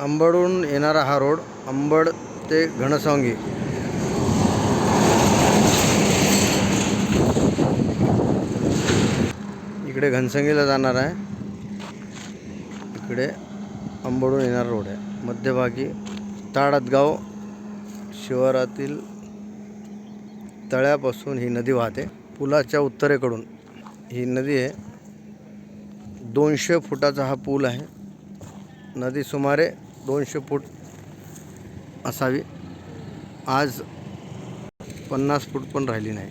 अंबडहून येणारा हा रोड अंबड ते घनसावंगी. इकडे घनसंगीला जाणार आहे. इकडे अंबडहून येणारा रोड आहे. मध्यभागी ताडतगाव शिवारातील तळ्यापासून ही नदी वाहते. पुलाच्या उत्तरेकडून ही नदी आहे. दोनशे फुटाचा हा पूल आहे. नदी सुमारे दोनशे फूट असावी. आज पन्नास फूट पण राहिली नाही.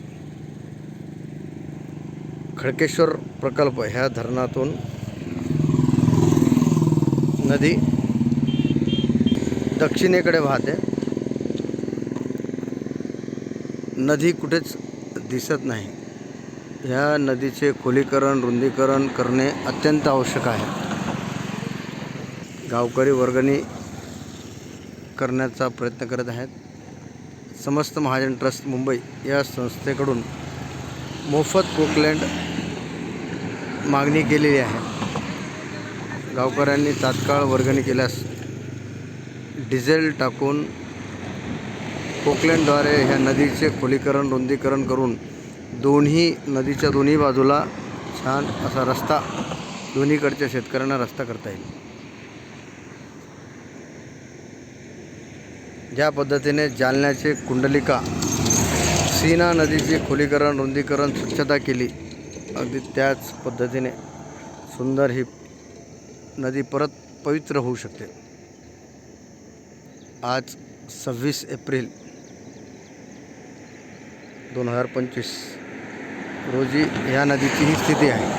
खडकेश्वर प्रकल्प ह्या धरणातून नदी दक्षिणेकडे वाहते. नदी कुठेच दिसत नाही. ह्या नदीचे खोलीकरण रुंदीकरण करणे अत्यंत आवश्यक आहे. गावकरी वर्गणी करण्याचा प्रयत्न करत आहेत. समस्त महाजन ट्रस्ट मुंबई या संस्थेकडून मोफत कोकलँड मागणी केलेली आहे. गावकऱ्यांनी तात्काळ वर्गणी केल्यास डिझेल टाकून पोकलँडद्वारे ह्या नदीचे खोलीकरण रुंदीकरण करून दोन्ही नदीच्या दोन्ही बाजूला छान असा रस्ता दोन्हीकडच्या शेतकऱ्यांना रस्ता करता येईल. ज्या पद्धतीने जालन्याचे कुंडलिका सीना नदीचे खोलीकरण रुंदीकरण स्वच्छता केली अगदी त्याच पद्धतीने सुंदर ही नदी परत पवित्र होऊ शकते. आज सव्वीस एप्रिल दोन हजार पंचवीस रोजी ह्या नदीची ही स्थिती आहे.